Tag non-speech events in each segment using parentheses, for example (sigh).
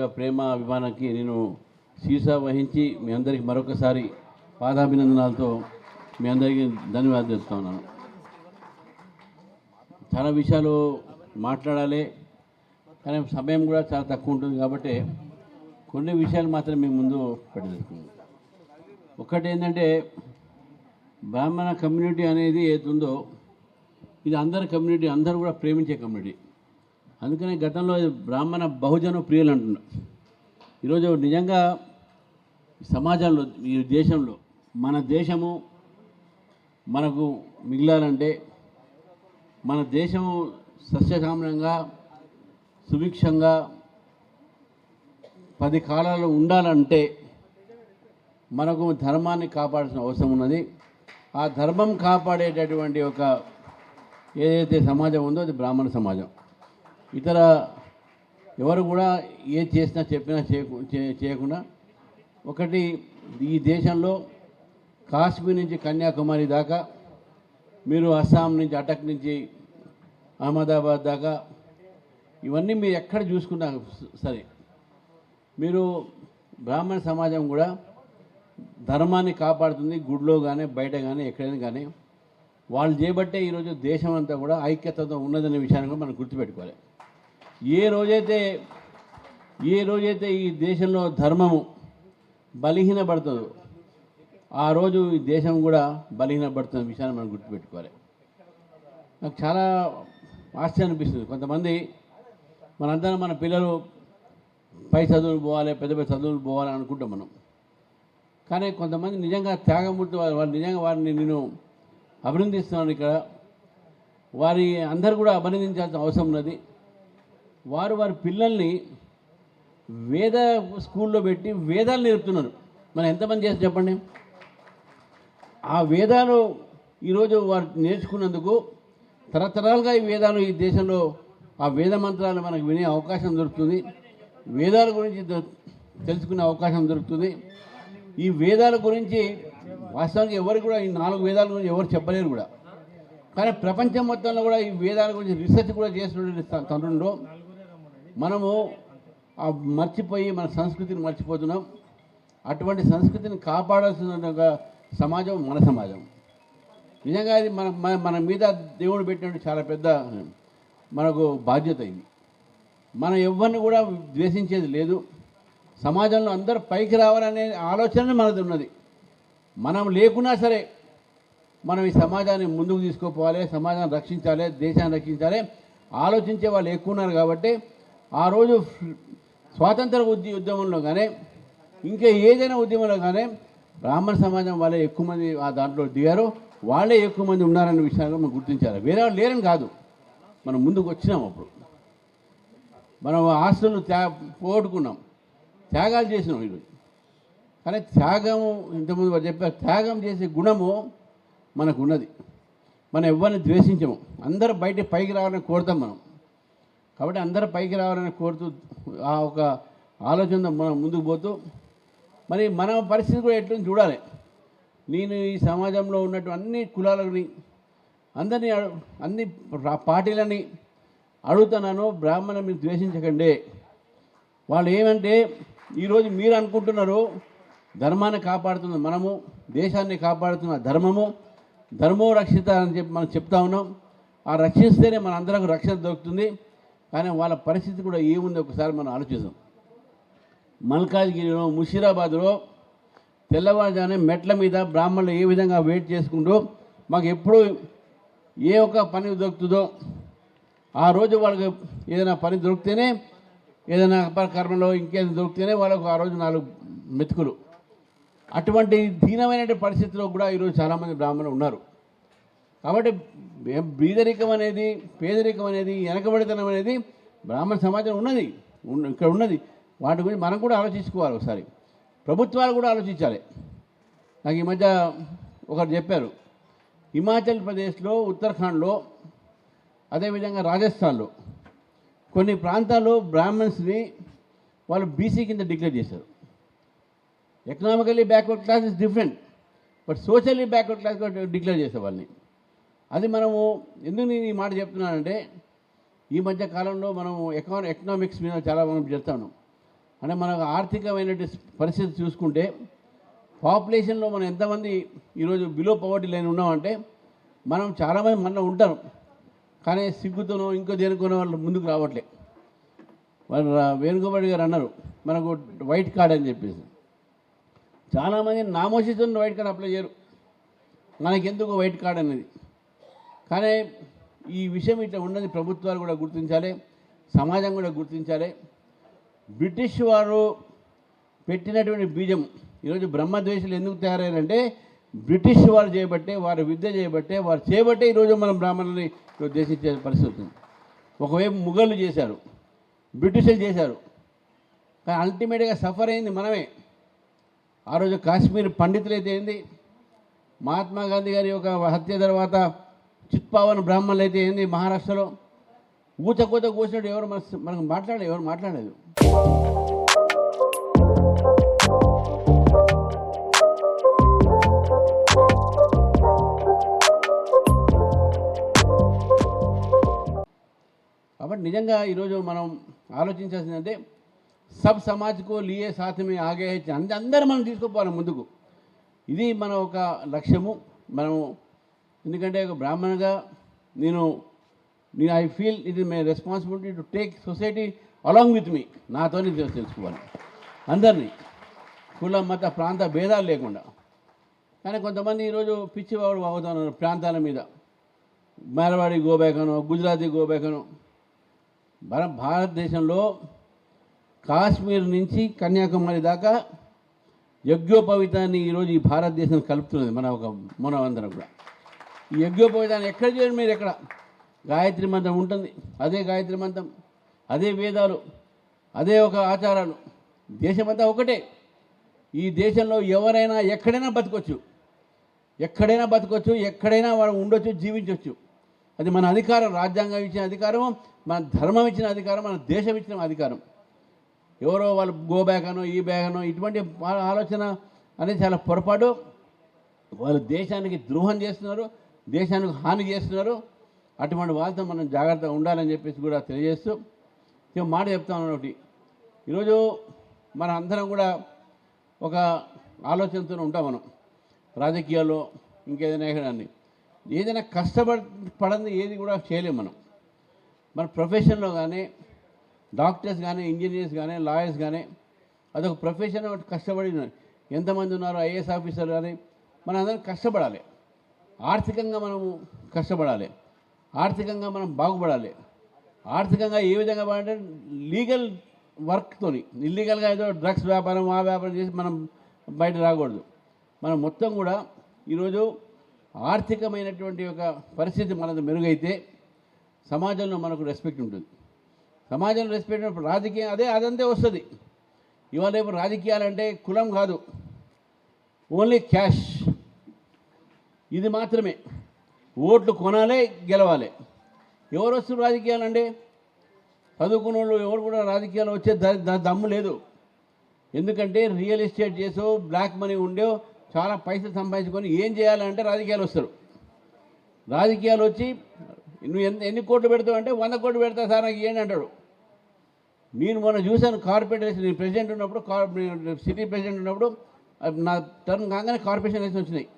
ప్రత్యేక ప్రేమ అభిమానానికి నేను సీసా వహించి మీ అందరికీ మరొకసారి పాదాభినందనాలతో మీ అందరికీ ధన్యవాదాలు చెప్తా ఉన్నాను. చాలా విషయాలు మాట్లాడాలి కానీ సమయం కూడా చాలా తక్కువ ఉంటుంది కాబట్టి కొన్ని విషయాలు మాత్రం మేము ముందు పెట్టదలుచుకున్నాను ఒకటి ఏంటంటే బ్రాహ్మణ కమ్యూనిటీ అనేది ఏదుందో ఇది అందరి కమ్యూనిటీ అందరూ కూడా ప్రేమించే కమ్యూనిటీ. అందుకనే గతంలో బ్రాహ్మణ బహుజన ప్రియులు అంటున్నారు ఈరోజు నిజంగా సమాజంలో ఈ దేశంలో మన దేశము మనకు మిగిలాలంటే మన దేశము సస్యశామలంగా సుభిక్షంగా పది కాలాలు ఉండాలంటే మనకు ధర్మాన్ని కాపాడాల్సిన అవసరం ఉన్నది. ఆ ధర్మం కాపాడేటటువంటి ఒక ఏదైతే సమాజం ఉందో అది బ్రాహ్మణ సమాజం. ఇతర ఎవరు కూడా ఏ చేసినా చెప్పినా చేయకుండా ఒకటి ఈ దేశంలో కాశ్మీర్ నుంచి కన్యాకుమారి దాకా మీరు అస్సాం నుంచి అటక్ నుంచి అహ్మదాబాద్ దాకా ఇవన్నీ మీరు ఎక్కడ చూసుకున్నా సరే మీరు బ్రాహ్మణ సమాజం కూడా ధర్మాన్ని కాపాడుతుంది గుడిలో కానీ బయట కానీ ఎక్కడైనా కానీ వాళ్ళు చేయబట్టే ఈరోజు దేశం అంతా కూడా ఐక్యతతో ఉన్నదనే విషయాన్ని కూడా మనం గుర్తుపెట్టుకోవాలి. ఏ రోజైతే ఏ రోజైతే ఈ దేశంలో ధర్మము బలహీనపడుతుందో ఆ రోజు ఈ దేశం కూడా బలహీనపడుతున్న విషయాన్ని మనం గుర్తుపెట్టుకోవాలి. నాకు చాలా ఆశ్చర్యం అనిపిస్తుంది. కొంతమంది మనందరం మన పిల్లలు పై చదువులు పోవాలి పెద్ద పెద్ద చదువులు పోవాలి అనుకుంటాం మనం. కానీ కొంతమంది నిజంగా త్యాగమూర్తి వారు వాళ్ళు నిజంగా వారిని నేను అభినందిస్తున్నాను ఇక్కడ. వారి అందరు కూడా అభినందించాల్సిన అవసరం ఉన్నది. వారు వారి పిల్లల్ని వేద స్కూల్లో పెట్టి వేదాలు నేర్పుతున్నారు. మనం ఎంతమంది చేసి చెప్పండి? ఆ వేదాలు ఈరోజు వారు నేర్చుకున్నందుకు తరతరాలుగా ఈ వేదాలు ఈ దేశంలో ఆ వేద మంత్రాలు మనకు వినే అవకాశం దొరుకుతుంది. వేదాల గురించి తెలుసుకునే అవకాశం దొరుకుతుంది. ఈ వేదాల గురించి వాస్తవానికి ఎవరు కూడా ఈ నాలుగు వేదాల గురించి ఎవరు చెప్పలేరు కూడా. కానీ ప్రపంచం మొత్తంలో కూడా ఈ వేదాల గురించి రీసెర్చ్ కూడా చేసినటువంటి త- మనము మర్చిపోయి మన సంస్కృతిని మర్చిపోతున్నాం. అటువంటి సంస్కృతిని కాపాడాల్సిన ఒక సమాజం మన సమాజం. నిజంగా అది మన మన- మన మీద దేవుడు పెట్టినట్టు చాలా పెద్ద మనకు బాధ్యత ఇది. మనం ఎవరిని కూడా ద్వేషించేది లేదు. సమాజంలో అందరూ పైకి రావాలనే ఆలోచన మనది ఉన్నది. మనం లేకున్నా సరే మనం ఈ సమాజాన్ని ముందుకు తీసుకుపోవాలి సమాజాన్ని రక్షించాలి దేశాన్ని రక్షించాలి. ఆలోచించే వాళ్ళు ఎక్కువ ఉన్నారు కాబట్టి ఆ రోజు స్వాతంత్ర ఉద్య ఉద్యమంలో కానీ ఇంకా ఏదైనా ఉద్యమంలో కానీ బ్రాహ్మణ సమాజం వాళ్ళే ఎక్కువ మంది ఆ దాంట్లో దిగారు. వాళ్ళే ఎక్కువ మంది ఉన్నారనే విషయాన్ని మనం గుర్తించాలి. వేరే వాళ్ళు లేరని కాదు. మనం ముందుకు వచ్చినాం అప్పుడు. మనం ఆస్తులను త్యా పోగొట్టుకున్నాం. త్యాగాలు చేసినాం ఈరోజు కానీ త్యాగము ఇంతకుముందు వారు చెప్పారు త్యాగం చేసే గుణము మనకు ఉన్నది. మనం ఎవరిని ద్వేషించము. అందరూ బయట పైకి రావాలని కోరుతాం మనం. కాబట్టి అందరూ పైకి రావాలని కోరుతూ ఆ ఒక ఆలోచనతో మనం ముందుకు పోతూ మరి మన పరిస్థితి కూడా ఎట్లా చూడాలి. నేను ఈ సమాజంలో ఉన్నట్టు అన్ని కులాలని అందరినీ అన్ని పార్టీలని అడుగుతున్నాను బ్రాహ్మణ మీరు ద్వేషించకండి. వాళ్ళు ఏమంటే ఈరోజు మీరు అనుకుంటున్నారు ధర్మాన్ని కాపాడుతున్న మనము దేశాన్ని కాపాడుతున్న ధర్మము ధర్మో రక్షిత అని చెప్పి మనం చెప్తా ఉన్నాం. ఆ రక్షిస్తేనే మన అందరికి రక్షణ దొరుకుతుంది. కానీ వాళ్ళ పరిస్థితి కూడా ఏముంది ఒకసారి మనం ఆలోచిద్దాం. మల్కాజ్గిరిలో ముషీరాబాద్లో తెల్లవారుజానే మెట్ల మీద బ్రాహ్మణులు ఏ విధంగా వెయిట్ చేసుకుంటూ మాకు ఎప్పుడు ఏ ఒక్క పని దొరుకుతుందో ఆ రోజు వాళ్ళకి ఏదైనా పని దొరికితేనే ఏదైనా కర్మలో ఇంకేదైనా దొరికితేనే వాళ్ళకు ఆ రోజు నాలుగు మెతుకులు. అటువంటి దీనమైన పరిస్థితిలో కూడా ఈరోజు చాలామంది బ్రాహ్మణులు ఉన్నారు. కాబట్టి బీదరికం అనేది పేదరికం అనేది వెనకబడితనం అనేది బ్రాహ్మణ సమాజం ఉన్నది. ఉన్న- ఇక్కడ ఉన్నది. వాటి గురించి మనం కూడా ఆలోచించుకోవాలి ఒకసారి. ప్రభుత్వాలు కూడా ఆలోచించాలి. నాకు ఈ మధ్య ఒకరు చెప్పారు. హిమాచల్ ప్రదేశ్లో ఉత్తరాఖండ్లో అదేవిధంగా రాజస్థాన్లో కొన్ని ప్రాంతాల్లో బ్రాహ్మణ్స్ని వాళ్ళు బీసీ కింద డిక్లేర్ చేశారు. Economically backward class is different but socially backward class declare చేసే వాళ్ళని. అది మనము ఎందుకు నేను ఈ మాట చెప్తున్నానంటే ఈ మధ్య కాలంలో మనం ఎకాన ఎకనామిక్స్ మీద చాలా మనం చెప్తాను అంటే మనకు ఆర్థికమైన పరిస్థితి చూసుకుంటే పాపులేషన్లో మనం ఎంతమంది ఈరోజు బిలో పవర్టీ లైన్ ఉన్నామంటే మనం చాలామంది మన ఉంటారు. కానీ సిగ్గుతోనో ఇంకో దేనికోనో వాళ్ళు ముందుకు రావట్లే. వాళ్ళు రా- వేణుగోపాల్ గారు అన్నారు మనకు వైట్ కార్డ్ అని చెప్పేసి. చాలామంది నామోషితో వైట్ కార్డ్ అప్లై చేయరు. మనకెందుకు వైట్ కార్డ్ అనేది? కానీ ఈ విషయం ఇట్లా ఉన్నది ప్రభుత్వాలు కూడా గుర్తించాలి సమాజం కూడా గుర్తించాలి. బ్రిటిష్ వారు పెట్టినటువంటి బీజం ఈరోజు బ్రహ్మద్వేషులు ఎందుకు తయారయ్యారంటే బ్రిటిష్ వారు చేయబట్టే వారు విద్య చేయబట్టే వారు చేయబట్టే ఈరోజు మనం బ్రాహ్మణుల్ని దేశించే పరిస్థితి ఒకవైపు ముఘలు చేశారు బ్రిటిషులు చేశారు కానీ అల్టిమేట్గా సఫర్ అయింది మనమే. ఆ రోజు కాశ్మీర్ పండితులైతే ఏంది? మహాత్మా గాంధీ గారి యొక్క హత్య తర్వాత చిత్పావన బ్రాహ్మణులు అయితే ఏంది? మహారాష్ట్రలో ఊచకూత కూర్చున్నట్టు ఎవరు మన మనకు మాట్లాడలేదు ఎవరు మాట్లాడలేదు. కాబట్టి నిజంగా ఈరోజు మనం ఆలోచించాల్సిందంటే సబ్ సమాజ్కో లియే సాథమే ఆగే అంద అందరూ మనం తీసుకుపోవాలి ముందుకు. ఇది మన ఒక లక్ష్యము. మనము ఎందుకంటే ఒక బ్రాహ్మణ్గా నేను నేను I feel it is my responsibility to take society along with మీ నాతోనే తెలుసుకోవాలి. అందరినీ. కుల మత ప్రాంత భేదాలు లేకుండా. కానీ కొంతమంది ఈరోజు పిచ్చివాడు అవుతున్నారు ప్రాంతాల మీద. మార్వాడి గోబేకను గుజరాతీ గోబేకను. మన భారతదేశంలో కాశ్మీర్ నుంచి కన్యాకుమారి దాకా యజ్ఞోపవితాన్ని ఈరోజు ఈ భారతదేశం కలుపుతున్నది మన ఒక మన అందరం కూడా. యజ్ఞోపవేదాన్ని ఎక్కడ చేయండి మీరు ఎక్కడ? గాయత్రి మంత్రం ఉంటుంది. అదే గాయత్రి మంత్రం అదే వేదాలు అదే ఒక ఆచారాలు. దేశమంతా ఒకటే. ఈ దేశంలో ఎవరైనా ఎక్కడైనా బతకొచ్చు. ఎక్కడైనా బతకొచ్చు ఎక్కడైనా వాడు ఉండొచ్చు జీవించవచ్చు అది మన అధికారం రాజ్యాంగం ఇచ్చిన అధికారం మన ధర్మం ఇచ్చిన అధికారం మన దేశం ఇచ్చిన అధికారం. ఎవరో వాళ్ళు గో బ్యాక్ అనో ఈ బ్యాగ్ అనో ఇటువంటి ఆలోచన అనేది చాలా పొరపాటు. వాళ్ళు దేశానికి ద్రోహం చేస్తున్నారు. దేశానికి హాని చేస్తున్నారు అటువంటి వాళ్ళతో మనం జాగ్రత్తగా ఉండాలని చెప్పేసి కూడా తెలియజేస్తూ ఇంకో మాట చెప్తాను ఒకటి. ఈరోజు మన అందరం కూడా ఒక ఆలోచనతో ఉంటాం మనం. రాజకీయాల్లో ఇంకేదైనా కానీ ఏదైనా కష్టపడి పడంది ఏది కూడా చేయలేము మనం. మన ప్రొఫెషన్లో కానీ డాక్టర్స్ కానీ ఇంజనీర్స్ కానీ లాయర్స్ కానీ అదొక ప్రొఫెషన్ ఒకటి కష్టపడి ఎంతమంది ఉన్నారు ఐఏఎస్ ఆఫీసర్లు కానీ మనందరం కష్టపడాలి. ఆర్థికంగా మనము కష్టపడాలి. ఆర్థికంగా మనం బాగుపడాలి. ఆర్థికంగా ఏ విధంగా బాగుంటే లీగల్ వర్క్తోని ఇల్లీగల్గా ఏదో డ్రగ్స్ వ్యాపారం ఆ వ్యాపారం చేసి మనం బయట రాకూడదు. మనం మొత్తం కూడా ఈరోజు ఆర్థికమైనటువంటి ఒక పరిస్థితి మనది మెరుగైతే సమాజంలో మనకు రెస్పెక్ట్ ఉంటుంది. సమాజంలో రెస్పెక్ట్ ఉన్నప్పుడు రాజకీయం అదే అదంతే వస్తుంది. ఇవాళ రేపు రాజకీయాలంటే కులం కాదు. Only cash. ఇది మాత్రమే. ఓట్లు కొనాలే గెలవాలి. ఎవరు వస్తారు అండి చదువుకున్న వాళ్ళు ఎవరు కూడా రాజకీయాలు వచ్చే దమ్ము లేదు. ఎందుకంటే రియల్ ఎస్టేట్ చేసో బ్లాక్ మనీ ఉండో చాలా పైసలు సంపాదించుకొని ఏం చేయాలంటే రాజకీయాలు వస్తారు. రాజకీయాలు వచ్చి నువ్వు ఎంత ఎన్ని కోట్లు పెడతావు అంటే వంద కోట్లు పెడతా సార్ నాకు ఏంటి అంటాడు. నేను మొన్న చూశాను కార్పొరేషన్ నేను ప్రెసిడెంట్ ఉన్నప్పుడు కార్ సిటీ ప్రెసిడెంట్ ఉన్నప్పుడు నా టర్న్ కాగానే కార్పొరేషన్ ఎలక్షన్ వచ్చినాయి.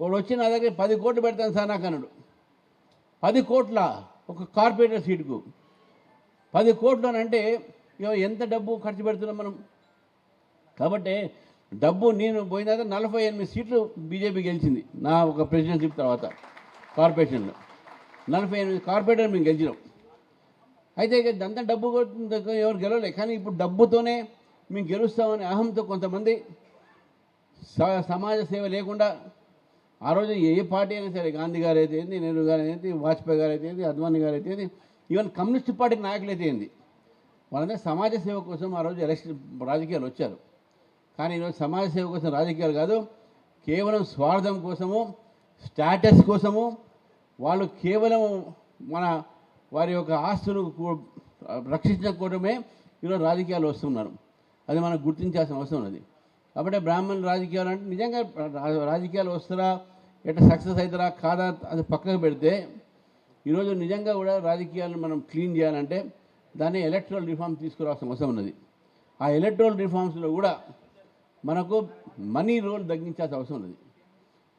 వాడు వచ్చి నా దగ్గర పది కోట్లు పెడతాను సార్ నాకు అన్నాడు. పది కోట్ల ఒక కార్పొరేటర్ సీటుకు. పది కోట్లు అని అంటే ఎంత డబ్బు ఖర్చు పెడుతున్నాం మనం? కాబట్టి డబ్బు నేను పోయిన తర్వాత నలభై ఎనిమిది సీట్లు బీజేపీ గెలిచింది. నా ఒక ప్రెసిడెన్షిప్ తర్వాత కార్పొరేషన్లో. నలభై ఎనిమిది కార్పొరేటర్ మేము గెలిచినాం. అయితే ఇక డబ్బు ఎవరు గెలవలే. కానీ ఇప్పుడు డబ్బుతోనే మేము గెలుస్తామని అహంతో కొంతమంది స- సమాజ సేవ లేకుండా ఆ రోజు ఏ పార్టీ అయినా సరే గాంధీ గారు అయితే ఏంది నెహ్రూ గారు అయితే వాజ్పేయి గారు అయితే ఏంది అద్వానీ గారు అయితే ఏంది ఈవెన్ కమ్యూనిస్ట్ పార్టీ నాయకులు అయితే ఏంది వాళ్ళందరూ సమాజ సేవ కోసం ఆ రోజు ఎలక్షన్ రాజకీయాలు వచ్చారు. కానీ ఈరోజు సమాజ సేవ కోసం రాజకీయాలు కాదు కేవలం స్వార్థం కోసము స్టాటస్ కోసము వాళ్ళు కేవలం మన వారి యొక్క ఆస్తులు కూ- రక్షించకపోవడమే ఈరోజు రాజకీయాలు వస్తున్నారు. అది మనం గుర్తించాల్సిన అవసరం ఉన్నది. కాబట్టి బ్రాహ్మణ రాజకీయాలు అంటే నిజంగా రాజకీయాలు వస్తారా ఎట్లా సక్సెస్ అవుతారా కాదా అది పక్కకు పెడితే ఈరోజు నిజంగా కూడా రాజకీయాలను మనం క్లీన్ చేయాలంటే దాన్ని ఎలక్ట్రల్ రిఫార్మ్ తీసుకురావాల్సిన అవసరం ఉన్నది. ఆ ఎలక్ట్రల్ రిఫార్మ్స్లో కూడా మనకు మనీ రోల్ తగ్గించాల్సిన అవసరం ఉన్నది.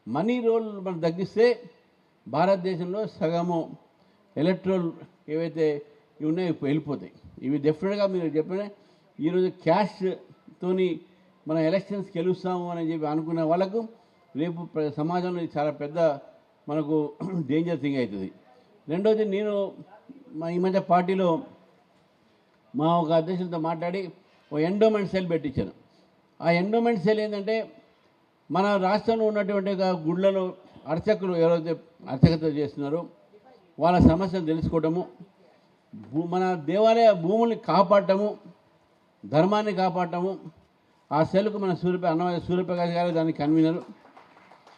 మనీ రోల్ మనం తగ్గిస్తే భారతదేశంలో సగము ఎలక్ట్రల్ ఏవైతే ఇవి ఉన్నాయో వెళ్ళిపోతాయి. ఇవి డెఫినెట్గా మీరు చెప్పిన ఈరోజు క్యాష్తోని మన ఎలక్షన్స్ గెలుస్తాము అని చెప్పి అనుకునే వాళ్ళకు రేపు సమాజంలో చాలా పెద్ద మనకు (clears throat) డేంజర్ థింగ్ అవుతుంది. రెండోది నేను మా ఈ మధ్య పార్టీలో మా ఒక అధ్యక్షులతో మాట్లాడి ఓ ఎండోమెంట్ సెల్ పెట్టించాను. ఆ ఎండోమెంట్ సెల్ ఏంటంటే మన రాష్ట్రంలో ఉన్నటువంటి గుళ్ళలో అర్చకులు ఎవరైతే అర్చకత చేస్తున్నారో వాళ్ళ సమస్యలు తెలుసుకోవటము భూ- మన దేవాలయ భూముల్ని కాపాడటము ధర్మాన్ని కాపాడటము ఆ సెల్కు మన సూర్య అన్నమయ్య సూర్యప్రకాష్ గారు దాని కన్వీనరు.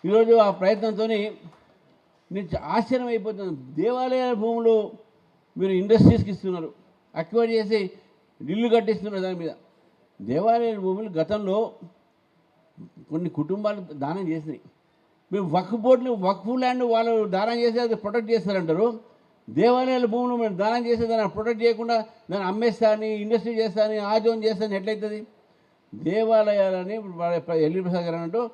ఈరోజు ఆ ప్రయత్నంతో నేను ఆశ్చర్యం అయిపోతుంది దేవాలయాల భూములు మీరు ఇండస్ట్రీస్కి ఇస్తున్నారు. అక్వైర్ చేసి ఇల్లు కట్టిస్తున్నారు దాని మీద. దేవాలయాల భూములు గతంలో కొన్ని కుటుంబాలు దానం చేసినాయి. మేము వక్ఫ్ బోర్డులు వక్ఫ్ ల్యాండ్ వాళ్ళు దానం చేసి అది ప్రొటెక్ట్ చేస్తారంటారు. దేవాలయాల భూములు మేము దానం చేసి దాన్ని ప్రొటెక్ట్ చేయకుండా దాన్ని అమ్మేస్తాని ఇండస్ట్రీ చేస్తా అని ఆజోన్ చేస్తాని ఎట్లయితుంది? దేవాలయాలని ఎల్లి ప్రసాద్ గారు అన్నట్టు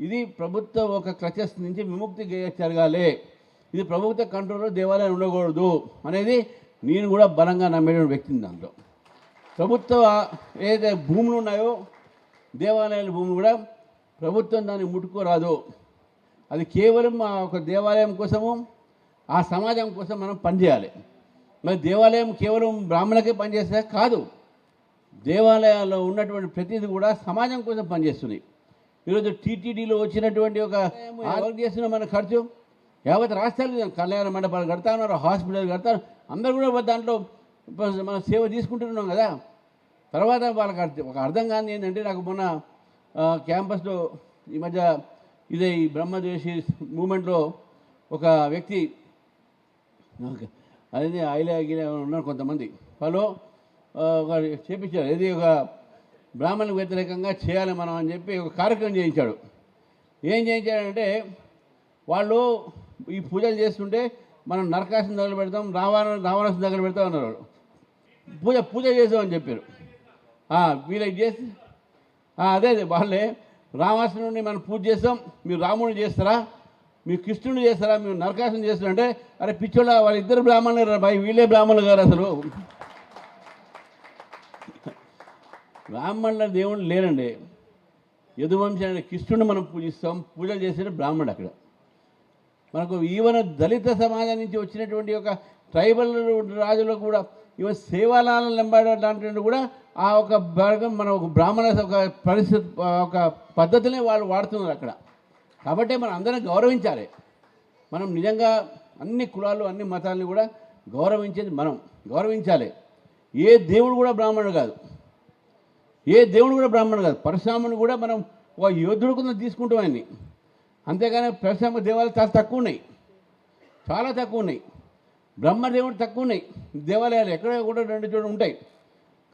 ఇది ప్రభుత్వ ఒక క్లచెస్ నుంచి విముక్తి జరగాలి. ఇది ప్రభుత్వ కంట్రోల్లో దేవాలయాలు ఉండకూడదు అనేది నేను కూడా బలంగా నమ్మే వ్యక్తిని దాంట్లో. ప్రభుత్వ ఏదైతే భూములు ఉన్నాయో దేవాలయాల భూములు కూడా ప్రభుత్వం దాన్ని ముట్టుకోరాదు. అది కేవలం ఆ ఒక దేవాలయం కోసము ఆ సమాజం కోసం మనం పనిచేయాలి. మరి దేవాలయం కేవలం బ్రాహ్మణులకే పనిచేస్తే కాదు. దేవాలయాల్లో ఉన్నటువంటి ప్రతిదీ కూడా సమాజం కోసం పనిచేస్తున్నాయి. ఈరోజు టీటీడీలో వచ్చినటువంటి ఒక చేస్తున్న మన ఖర్చు? యావత్ రాష్ట్రాలు కళ్యాణ మండపాలు కడతా ఉన్నారు హాస్పిటల్ కడతారు అందరూ కూడా దాంట్లో మన సేవ తీసుకుంటున్నాం కదా. తర్వాత వాళ్ళకి ఒక అర్థం కాని ఏంటంటే నాకు మొన్న క్యాంపస్లో ఈ మధ్య ఇదే ఈ బ్రహ్మద్వేషి మూమెంట్లో ఒక వ్యక్తి అదే ఐలే గిలే ఉన్నారు కొంతమంది. వాళ్ళు చేపించారు ఇది ఒక బ్రాహ్మణులకు వ్యతిరేకంగా చేయాలి మనం అని చెప్పి ఒక కార్యక్రమం చేయించాడు. ఏం చేయించాడంటే వాళ్ళు ఈ పూజలు చేస్తుంటే మనం నరకాసుని దగ్గర పెడతాం రావణ రావణాసిన దగ్గర పెడతాం అన్నారు వాళ్ళు. పూజ పూజ చేసామని చెప్పారు. వీళ్ళు వీళ్ళకి చేసి అదే అదే వాళ్ళే రామాసురుడిని మనం పూజ చేస్తాం మీరు రాముడిని చేస్తారా మీరు కృష్ణుని చేస్తారా మీరు నరకాసుని చేస్తారంటే అరే పిచ్చోళ్ళ వాళ్ళిద్దరు బ్రాహ్మణులు రా బాయ్ వీళ్ళే బ్రాహ్మణులు గారు అసలు. బ్రాహ్మణుల దేవుడు లేరండి. యదువంశీ అనే మనం పూజిస్తాం. పూజలు చేసేది బ్రాహ్మణుడు అక్కడ. మనకు ఈవన దళిత సమాజం నుంచి వచ్చినటువంటి ఒక ట్రైబల్ రాజులకు కూడా ఈవెన్ సేవాలను వెంబడడానికి కూడా ఆ ఒక భాగం మన ఒక బ్రాహ్మణ ఒక పరిస్థితి ఒక పద్ధతిని వాళ్ళు వాడుతున్నారు అక్కడ. కాబట్టి మనం అందరం గౌరవించాలి. మనం నిజంగా అన్ని కులాలు అన్ని మతాలని కూడా గౌరవించేది మనం. గౌరవించాలి. ఏ దేవుడు కూడా బ్రాహ్మణుడు కాదు. ఏ దేవుడు కూడా బ్రాహ్మణుడు కాదు. పరశురాముని కూడా మనం ఒక యోధుడు కింద తీసుకుంటాం ఆయన్ని. అంతేగాని పరశురామ దేవాలయాలు చాలా తక్కువ ఉన్నాయి చాలా తక్కువ ఉన్నాయి బ్రహ్మదేవుడు తక్కువ ఉన్నాయి దేవాలయాలు ఎక్కడ కూడా రెండు చోట్ల ఉంటాయి.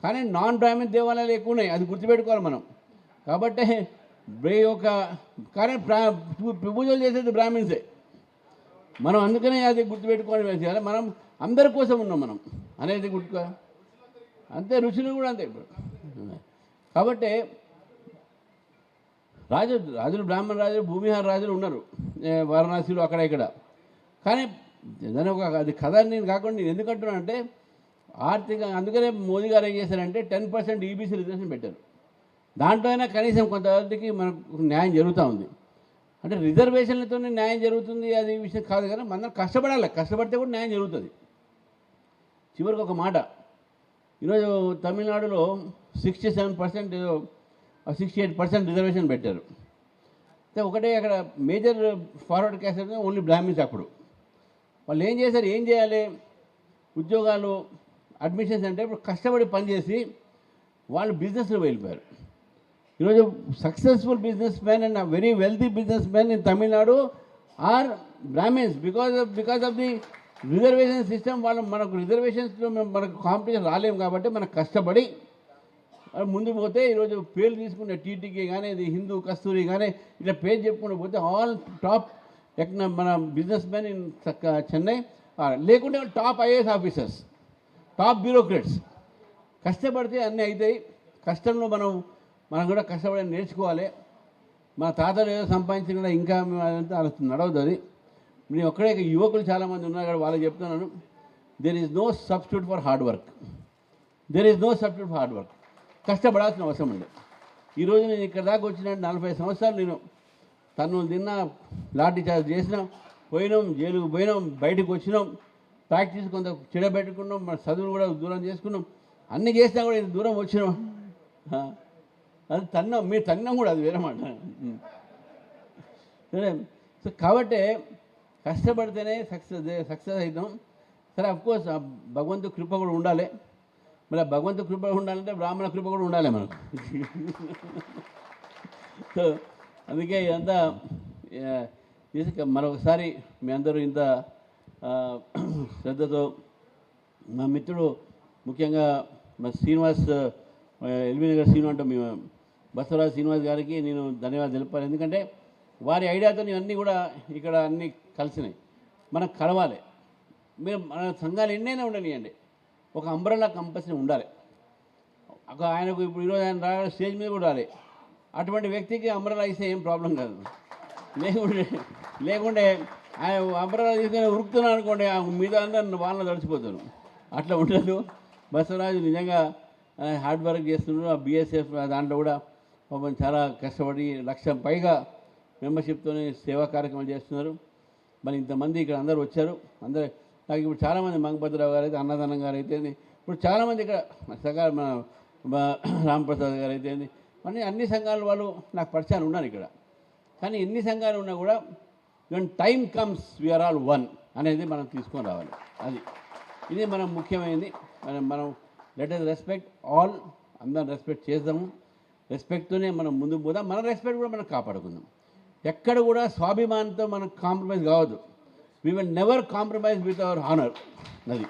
కానీ నాన్ బ్రాహ్మణ దేవాలయాలు ఎక్కువ ఉన్నాయి అది గుర్తుపెట్టుకోవాలి మనం. కాబట్టి బ్రే ఒక కానీ పూజలు చేసేది బ్రాహ్మిన్సే మనం అందుకనే అది గుర్తుపెట్టుకోవాలి చేయాలి. మనం అందరి కోసం ఉన్నాం మనం. అనేది గుర్తుకో అంతే రుచులు కూడా అంతే ఇప్పుడు. కాబట్టి రాజు రాజులు బ్రాహ్మణ రాజులు భూమిహార రాజులు ఉన్నారు. వారణాసిలో అక్కడ ఇక్కడ. కానీ దాని ఒక అది కథ అని నేను కాకుండా నేను ఎందుకు అంటున్నానంటే ఆర్థిక అందుకనే మోదీ గారు ఏం చేశారంటే టెన్ పర్సెంట్ ఈబీసీ రిజర్వేషన్ పెట్టారు. దాంట్లో అయినా కనీసం కొంతమందికి మనకు న్యాయం జరుగుతూ ఉంది. అంటే రిజర్వేషన్లతోనే న్యాయం జరుగుతుంది అది విషయం కాదు కానీ మనం కష్టపడాలి. కష్టపడితే కూడా న్యాయం జరుగుతుంది. చివరికి ఒక మాట. ఈరోజు తమిళనాడులో sixty seven percent sixty eight percent reservation పెట్టారు ఒకటే అక్కడ major forward caste only Brahmins అప్పుడు. వాళ్ళు ఏం చేశారు? ఏం చేయాలి? ఉద్యోగాలు అడ్మిషన్స్ అంటే ఇప్పుడు కష్టపడి పనిచేసి వాళ్ళు బిజినెస్లో వెళ్ళిపోయారు. ఈరోజు successful business man and very wealthy business man in Tamil Nadu are Brahmins because of because of the reservation system వాళ్ళు మనకు రిజర్వేషన్స్లో మనకు కాంపిటీషన్ రాలేము కాబట్టి మనకు కష్టపడి ముందు ముందుకు పోతే ఈరోజు పేర్లు తీసుకునే టీటీకి కానీ ఇది హిందూ కస్తూరి కానీ ఇట్లా పేరు చెప్పుకుంటూ పోతే ఆల్ టాప్ ఎక్కడ మన బిజినెస్ మ్యాన్ ఇన్ చెన్నై. లేకుంటే top IAS officers top bureaucrats. కష్టపడితే అన్నీ అవుతాయి కష్టంలో మనం మనం కూడా కష్టపడి నేర్చుకోవాలి. మన తాతలు ఏదో సంపాదించిన కూడా ఇంకా అలా నడవద్దు అది. నేను ఒక్కడే యువకులు చాలామంది ఉన్నారు కదా వాళ్ళకి చెప్తున్నాను. There is no substitute for hard work there is no substitute for hard work కష్టపడాల్సిన అవసరం ఉంది. ఈరోజు నేను ఇక్కడ దాకా వచ్చిన నలభై సంవత్సరాలు నేను తను తిన్నా లాఠీ చార్జ్ చేసినాం పోయినాం జైలుకు పోయినాం బయటకు వచ్చినాం ప్రాక్టీస్ కొంత చెడబెట్టుకున్నాం మన చదువులు కూడా దూరం చేసుకున్నాం. అన్ని చేసినా కూడా ఇంత దూరం వచ్చినాం. అది తన్నాం మీరు తన్నాం కూడా అది వేరే మాట. సరే సో కాబట్టి కష్టపడితేనే సక్సెస్ సక్సెస్ అవుతాం. సరే అఫ్కోర్స్ భగవంతు కృప కూడా ఉండాలి. మరి భగవంతు కృప ఉండాలంటే బ్రాహ్మణ కృప కూడా ఉండాలి మనకు. సో అందుకే ఇదంతా తీసుక మరొకసారి మీ అందరూ ఇంత శ్రద్ధతో మా మిత్రుడు ముఖ్యంగా మా శ్రీనివాస్ ఆ, ఎల్బీ నగర్ శ్రీను అంటే మేము బసవరాజు శ్రీనివాస్ గారికి నేను ధన్యవాదాలు తెలుపాలి ఎందుకంటే వారి ఐడియాతో అన్నీ కూడా ఇక్కడ అన్నీ కలిసినాయి. మనం కలవాలి. మీరు మన సంఘాలు ఎన్నైనా ఉండనియండి. ఒక అంబ్రల్లా కంపల్సరీ ఉండాలి. ఒక ఆయనకు ఇప్పుడు ఈరోజు ఆయన రా స్టేజ్ మీద కూడా రాలి. అటువంటి వ్యక్తికి అంబ్రెలా ఇస్తే ఏం ప్రాబ్లం కాదు. లేకుంటే లేకుంటే ఆయన అంబ్రెలా తీసుకొని ఉరుకుతున్నాను అనుకోండి ఆ మీద అందరు వాళ్ళ తడిచిపోతారు. అట్లా ఉండదు. బసవరాజు నిజంగా హార్డ్ వర్క్ చేస్తున్నారు ఆ బీఎస్ఎఫ్ దాంట్లో కూడా పాపం చాలా కష్టపడి లక్ష పైగా మెంబర్షిప్తోనే సేవా కార్యక్రమాలు చేస్తున్నారు. మరి ఇంతమంది ఇక్కడ అందరూ వచ్చారు. అందరూ నాకు ఇప్పుడు చాలామంది మంగపతిరావు గారు అయితే అన్నదానం గారు అయితే ఇప్పుడు చాలామంది ఇక్కడ సంఘాలు మన రామప్రసాద్ గారు అయితే మన అన్ని సంఘాల వాళ్ళు నాకు పరిచయాలు ఉన్నారు ఇక్కడ. కానీ ఎన్ని సంఘాలు ఉన్నా కూడా when time comes we are all one అనేది మనం తీసుకొని రావాలి. అది. ఇది మనం ముఖ్యమైనది. మనం మనం లెట్ అస్ రెస్పెక్ట్ ఆల్ అందరం రెస్పెక్ట్ చేద్దాము. రెస్పెక్ట్తోనే మనం ముందుకు పోదాం. మన రెస్పెక్ట్ కూడా మనం కాపాడుకుందాం. ఎక్కడ కూడా స్వాభిమానంతో మనం కాంప్రమైజ్ కావద్దు. We will never compromise with our honour అది.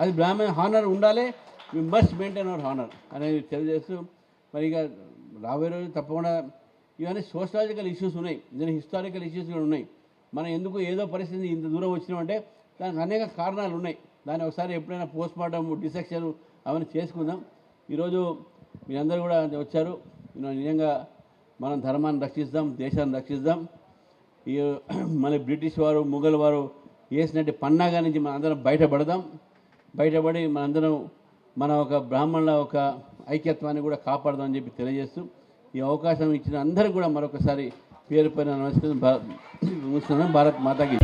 అది బ్రాహ్మణ హానర్ ఉండాలి we must maintain our honour అనేది తెలియజేస్తూ మరి ఇక రాబోయే రోజు తప్పకుండా ఇవన్నీ సోషలాజికల్ ఇష్యూస్ ఉన్నాయి. దీని హిస్టారికల్ ఇష్యూస్ కూడా ఉన్నాయి. మనం ఎందుకు ఏదో పరిస్థితి ఇంత దూరం వచ్చినామంటే దానికి అనేక కారణాలు ఉన్నాయి. దాన్ని ఒకసారి ఎప్పుడైనా పోస్ట్ మార్టం డిసెక్షన్ అవన్నీ చేసుకుందాం. ఈరోజు మీరందరూ కూడా వచ్చారు. నిజంగా మనం ధర్మాన్ని రక్షిస్తాం దేశాన్ని రక్షిస్తాం. ఈ మన బ్రిటిష్ వారు ముఘల్ వారు వేసినట్టు పన్నాగా నుంచి మన అందరం బయటపడదాం. బయటపడి మనందరం మన ఒక బ్రాహ్మణుల ఒక ఐక్యత్వాన్ని కూడా కాపాడదాం అని చెప్పి తెలియజేస్తూ ఈ అవకాశం ఇచ్చిన అందరూ కూడా మరొకసారి పేరు పైన నమస్కారం భారత్ మాతాకి